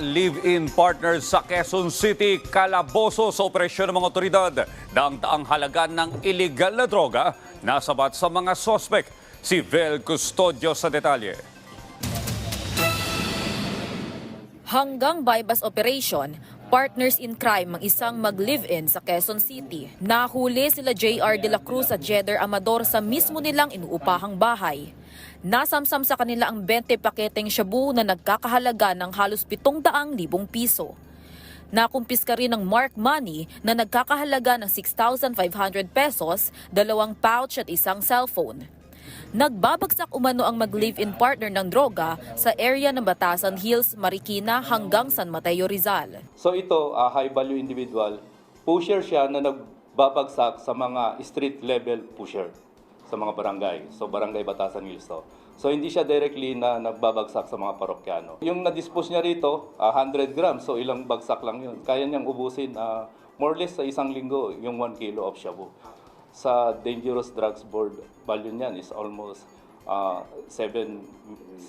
Live-in partners sa Quezon City, kalaboso sa operasyon ng mga otoridad. Daang taang halaga ng iligal na droga nasabat sa mga sospek. Si Vel Custodio sa detalye. Hanggang bypass operation, partners in crime ang isang mag-live-in sa Quezon City. Nahuli sila JR De La Cruz at Jeder Amador sa mismo nilang inuupahang bahay. Nasamsam sa kanila ang 20 paketeng shabu na nagkakahalaga ng halos 700,000 piso. Nakumpiska rin ng mark money na nagkakahalaga ng 6,500 pesos, dalawang pouch at isang cellphone. Nagbabagsak umano ang mag-live-in partner ng droga sa area ng Batasan Hills, Marikina hanggang San Mateo Rizal. So ito, ah, high value individual, pusher siya na nagbabagsak sa mga street level pusher sa mga barangay. So barangay Batasan Hills to. So hindi siya directly na nagbabagsak sa mga parokyano. Yung na-dispose niya rito, ah, 100 grams, so ilang bagsak lang yun. Kaya niyang ubusin ah, more or less sa isang linggo yung 1 kilo of shabu. Sa Dangerous Drugs Board, value niyan is almost ah, 7,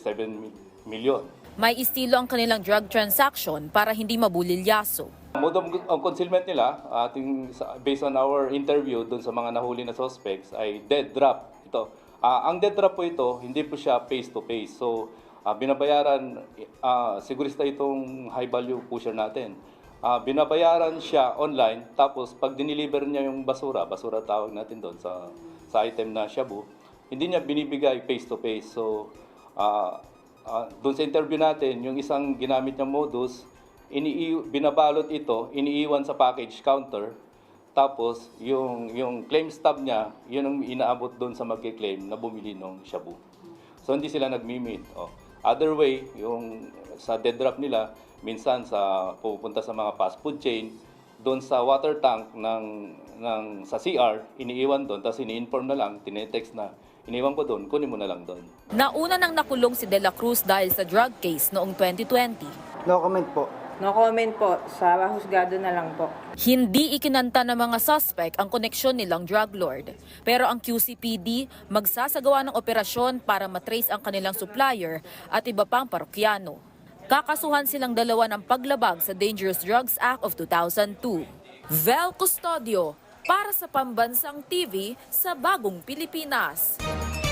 7 million. May estilo ang kanilang drug transaction para hindi mabulilyaso. Mode of of concealment nila, ating based on our interview dun sa mga nahuli na suspects ay dead drop. Ito. Ah, ang dead drop po ito, hindi po siya face to face. So, ah, binabayaran ah, sigurista itong high value pusher natin. Ah, binabayaran siya online tapos pag dineliver niya yung basura, basura tawag natin doon sa sa item na shabu, hindi niya binibigay face to face. So, ah, ah, doon sa interview natin, yung isang ginamit niyang modus, ini binabalot ito, iniiwan sa package counter, tapos yung yung claim stub niya, yun ang inaabot doon sa magke-claim na bumili ng shabu. So hindi sila nagmi-meet. Oh. Other way, yung sa dead drop nila, minsan sa pupunta sa mga fast food chain, doon sa water tank ng ng sa CR, iniiwan doon, tapos ini-inform na lang, tinetext na, iniwan ko doon, kunin mo na lang doon. Nauna nang nakulong si De La Cruz dahil sa drug case noong 2020. No comment po. No comment po. Sa husgado na lang po. Hindi ikinanta ng mga suspect ang koneksyon nilang drug lord. Pero ang QCPD magsasagawa ng operasyon para matrace ang kanilang supplier at iba pang parokyano. Kakasuhan silang dalawa ng paglabag sa Dangerous Drugs Act of 2002. Vel Custodio para sa Pambansang TV sa Bagong Pilipinas.